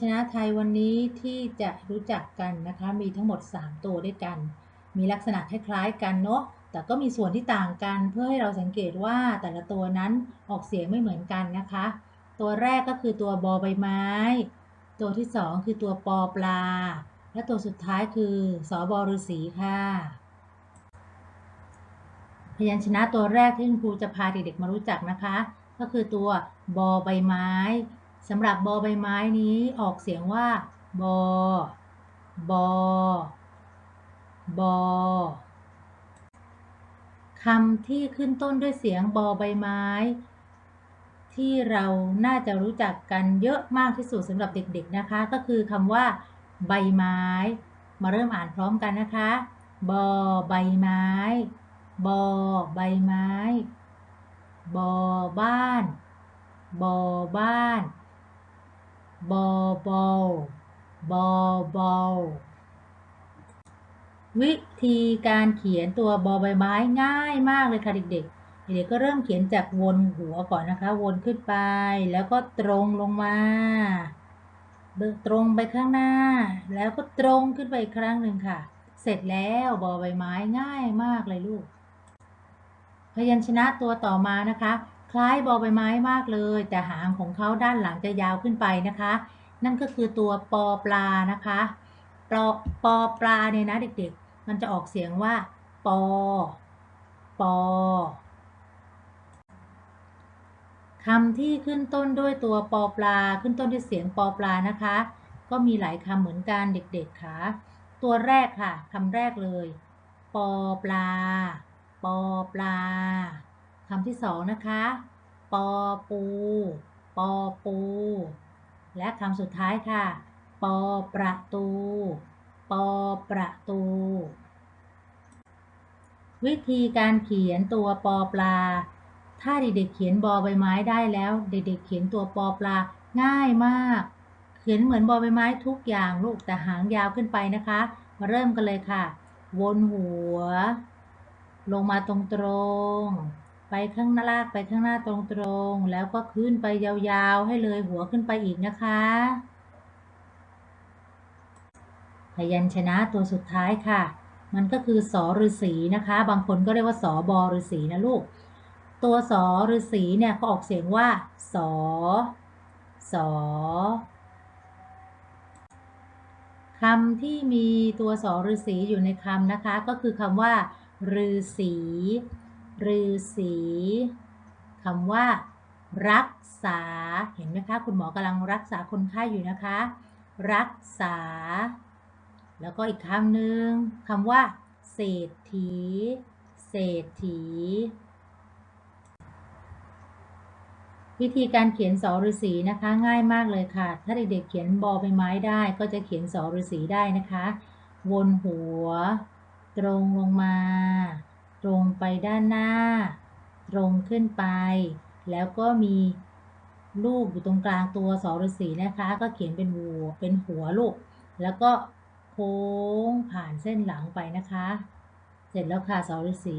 ชนะไทยวันนี้ที่จะรู้จักกันนะคะ มีทั้งหมด 3 ตัวด้วยกัน มีลักษณะคล้ายๆกันเนาะแต่ก็มีส่วนที่ต่างกันเพื่อให้เราสังเกตว่าแต่ละตัวนั้นออกเสียงไม่เหมือนกันนะคะ ตัวแรกก็คือตัวบอใบไม้ ตัวที่ 2 คือตัวปอปลา และตัวสุดท้ายคือสอบอฤาษีค่ะ พยัญชนะตัวแรกที่คุณครูจะพาเด็กๆมารู้จักนะคะ ก็คือตัวบอใบไม้ สำหรับบอใบไม้นี้ออกเสียงว่า บอ บอ บอคำที่ขึ้นต้นด้วยเสียงบอใบไม้ ที่เราน่าจะรู้จักกันเยอะมากที่สุดสำหรับเด็กๆนะคะ ก็คือคำว่า ใบไม้ มาเริ่มอ่านพร้อมกันนะคะ บอใบไม้ บอใบไม้ บอบ้าน บอบ้าน บอบอลบอบอลวิธีการเขียนตัวบอใบไม้ง่ายมากเลยค่ะเด็กๆ เด็กๆก็เริ่มเขียนจากวนหัวก่อนนะคะ วนขึ้นไป แล้วก็ตรงลงมาเดินตรงไปข้างหน้า แล้วก็ตรงขึ้นไปอีกครั้งหนึ่งค่ะ เสร็จแล้วบอใบไม้ง่ายมากเลยลูก พยัญชนะตัวต่อมานะคะ คล้ายบอใบไม้มากเลย แต่หางของเขาด้านหลังจะยาวขึ้นไปนะคะ นั่นก็คือตัวปอปลานะคะปอปอปลาเนี่ยนะเด็กๆ มันจะออกเสียงว่า ปอ ปอคำที่ขึ้นต้นด้วยตัวปอปลา ขึ้นต้นด้วยเสียงปอปลานะคะ ก็มีหลายคำเหมือนกันเด็กๆค่ะ ตัวแรกค่ะคำแรกเลย ปอปลา ปอปลา คำที่สองนะคะ ปอปู ปอปู และคำสุดท้ายค่ะ ปอประตู ปอประตู วิธีการเขียนตัวปอปลา ถ้าเด็กๆเขียนบอใบไม้ได้แล้ว เด็กๆเขียนตัวปอปลาง่ายมาก เขียนเหมือนบอใบไม้ทุกอย่างลูกแต่หางยาวขึ้นไปนะคะ มาเริ่มกันเลยค่ะ วนหัว ลงมาตรงๆ ไปข้างหน้าลากไปข้างหน้าตรงๆ แล้วก็ขึ้นไปยาวๆ ให้เลยหัวขึ้นไปอีกนะคะ พยัญชนะตัวสุดท้ายค่ะ มันก็คือสอฤษีนะคะ บางคนก็เรียกว่าสอบอฤษีนะลูก ตัวสอฤษีเนี่ยเขาออกเสียงว่าสอสอคำที่มีตัวสอฤษีอยู่ในคำนะคะ ก็คือคำว่าฤษี ฤษีคำว่า รักษา เห็นไหมคะ คุณหมอกำลังรักษาคนไข้อยู่นะคะ รักษา แล้วก็อีกคำหนึ่งคำว่า เศรษฐี เศรษฐี วิธีการเขียนสอฤษีนะคะ ง่ายมากเลยค่ะ ถ้าเด็กๆเขียนบอใบไม้ได้ ก็จะเขียนสอฤษีได้นะคะ วนหัว ตรงลงมา ตรงไปด้านหน้า ตรงขึ้นไป แล้วก็มีลูกอยู่ตรงกลางตัวสอฤาษีนะคะ ก็เขียนเป็นหัวเป็นหัวลูก แล้วก็โค้งผ่านเส้นหลังไปนะคะ เสร็จแล้วค่ะสอฤาษี